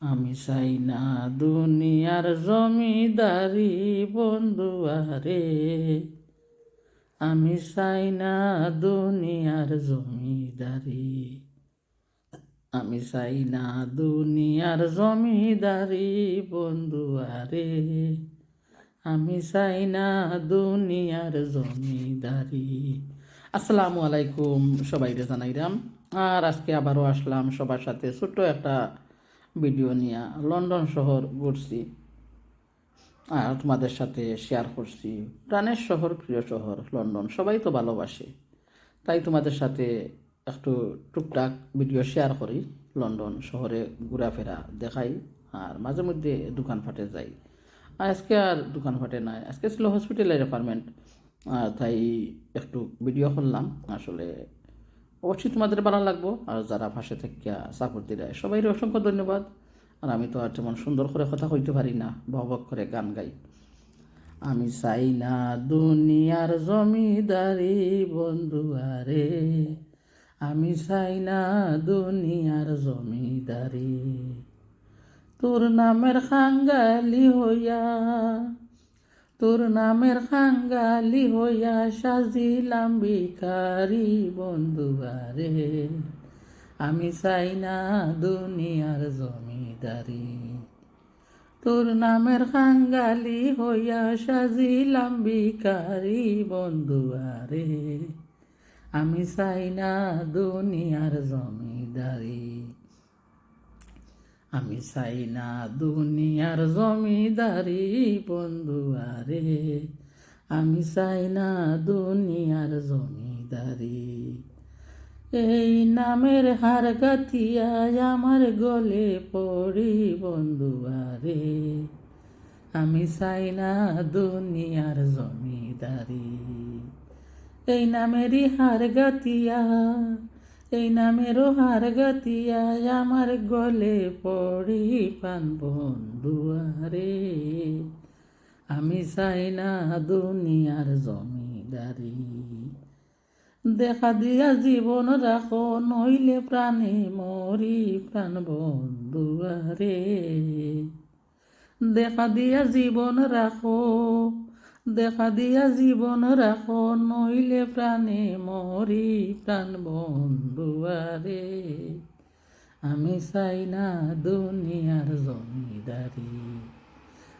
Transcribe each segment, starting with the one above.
আমি চাই না দুনিয়ার জমিদারি, বন্ধু, আরে। আমি চাই না দুনিয়ার জমিদারি। আমি চাই না দুনিয়ার জমিদারি, বন্ধু, আরে। আমি চাই না দুনিয়ার জমিদারি। আসসালামু আলাইকুম সবাইকে জানাইরাম আর আজকে আবারও আসলাম সবার সাথে ছোট্ট একটা ভিডিও নিয়ে লন্ডন শহর ঘুরছি আর তোমাদের সাথে শেয়ার করছি। প্রাণের শহর, প্রিয় শহর, লন্ডন, সবাই তো ভালোবাসে। তাই তোমাদের সাথে একটু টুকটাক ভিডিও শেয়ার করি, লন্ডন শহরে ঘোরাফেরা দেখাই আর মাঝে মধ্যে দোকান ফাটে যাই। আর আজকে আর দোকান ফাটে নাই, আজকে ছিল হসপিটালের অ্যাপার্টমেন্ট তাই একটু ভিডিও করলাম। আসলে অবশ্যই তোমাদের ভালো লাগবো। আর যারা ভাষা থেকে সাপোর্ট দিলে সবাই অসংখ্য ধন্যবাদ। আর আমি তো আর তেমন সুন্দর করে কথা কইতে পারি না বক করে গান গাই। আমি চাই না দুনিয়ার জমিদারি বন্ধু আরে, আমি চাই না দুনিয়ার জমিদারি। তোর নামের খাঙ্গালি হইয়া তোর নামের খাঙ্গালি হইয়া সাজিলাম ভিখারি বন্ধু আরে আমি চাই না দুনিয়ার জমিদারি। তোর নামের খাঙ্গালি হইয়া সাজিলাম ভিখারি বন্ধু আরে আমি চাই না দুনিয়ার জমিদারি। আমি চাই না দুনিয়ার জমিদারি বন্ধু, আরে। আমি চাই না দুনিয়ার জমিদারি। এই নামের হার গাতিয়ায় আমার গলে পড়ি বন্ধু, আরে। আমি চাই না দুনিয়ার জমিদারি। এই নামেরই হার গাতিয়া এই নামেরও হার গাতিয়ায় আমার গলে পড়ি পান বন্ধু আরে। আমি চাই না দুনিয়ার জমিদারি। দেখা দিয়া জীবন রাখো, নইলে প্রাণে মরি প্রাণ বন্ধু আরে। দেখা দিয়া জীবন রাখো দেখা দিয়া জীবন রাখো, নইলে প্রাণে মরি প্রাণ বন্ধু আরে। আমি চাই না দুনিয়ার জমিদারি,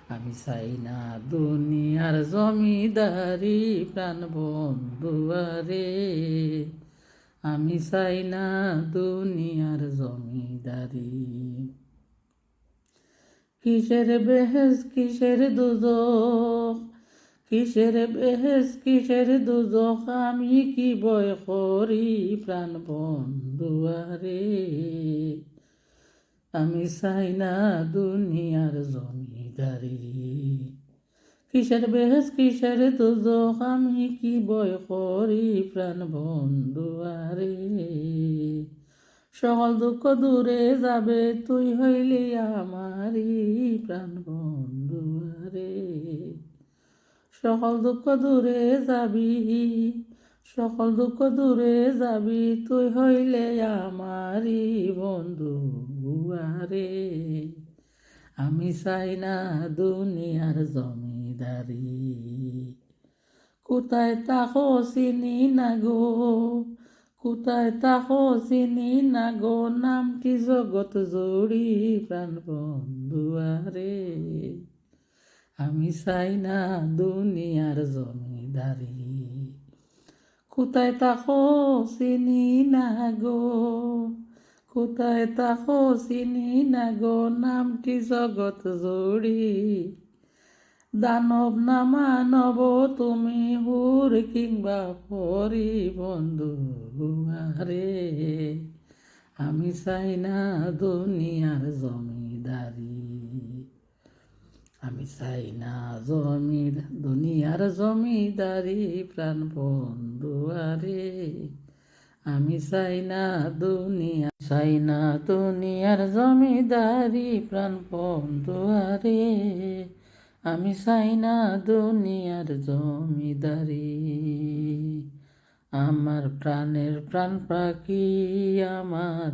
আমি চাই না দুনিয়ার জমিদারি প্রাণ বন্ধু আরে। আমি চাই না দুনিয়ার জমিদারি। কিসের বেহেস কিসের দুজক কিসের বেহেস কিসের দুজক আমি কি বয় করি প্রাণ বন্ধু আরে? আমি চাই না দুনিয়ার জমিদারি। কিসের বেহেস কিসের দুজক আমি কি বয় করি প্রাণ বন্ধু আরে? সকল দুঃখ দূরে যাবে, তুই হইলি আমারি প্রাণ বন্ধু আরে। সকল দুঃখ দূরে যাবি, সকল দুঃখ দূরে যাবি, তুই হইলে আমারি বন্ধু আরে। আমি চাই না দুনিয়ার জমিদারি। কোথায় তাকো চিনি না গো, কোথায় তাকো চিনি না গো, নাম কি জগৎ জড়ি প্রাণ বন্ধু আরে আমি চাই না দুনিয়ার জমিদারি কোথায় তাকো চিনি না গো কোথায় তাকো চিনি না গো নামটি জগৎ জড়ি দানব না মানব তুমি হুর কিংবা পরি বন্ধু আরে আমি চাই না দুনিয়ার জমিদারি আমি না জমি দুনিয়ার জমিদারি প্রাণ বন্ধু আরে। আমি চাই না দুনিয়া চাই না দুনিয়ার জমিদারি প্রাণ বন্ধু আরে। আমি চাই না দুনিয়ার জমিদারি, আমার প্রাণের প্রাণ পাখি, আমার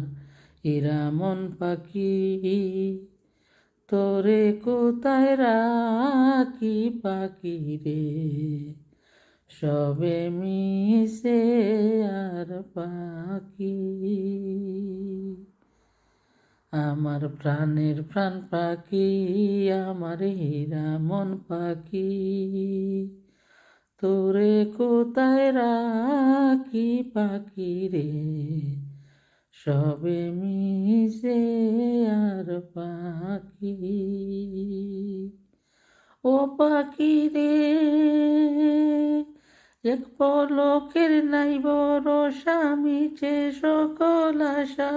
ইরামন পাখি। তোরে কোথায় রাখি পাখি রে? সবে মিশে আর পাখি। আমার প্রাণের প্রাণ পাখি, আমার হীরা মন পাখি। তোরে কোথায় রাখি পাখি রে? সবে মিশে আর পাখি। ও পাখি রে, এক পলকের নাই বড় স্বামীছে সকল আশা।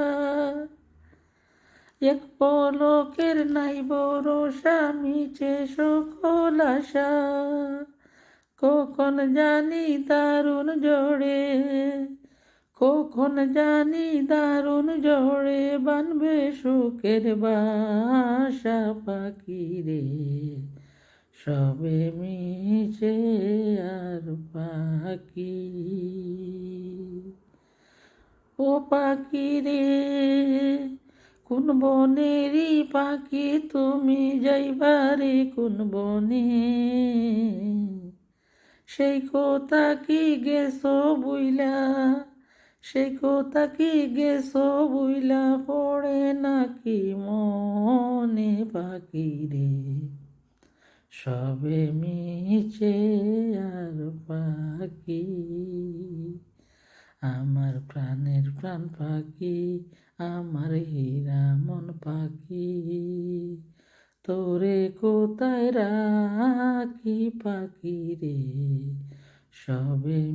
এক পলকের নাই বড় স্বামীছে সকল আশা। কখন জানি দারুণ জোড়ে কখন জানি দারুণ জোড়ে বানবে সুখের বাসা পাখি রে। সবে মিশে আর পাখি। ও পাখি রে, কোন বনেরই পাখি তুমি যাইবারে কোন বনে? সেই কথা কি গেছো বুইলা? সেই কথা কি গেছো বুইলা পড়ে নাকি মনে পাখি রে? সবে মিছে আর পাখি আমার প্রাণের প্রাণ পাখি, আমার হীরা মন পাখি। তোরে কোথায় রাখি পাখি রে? সবে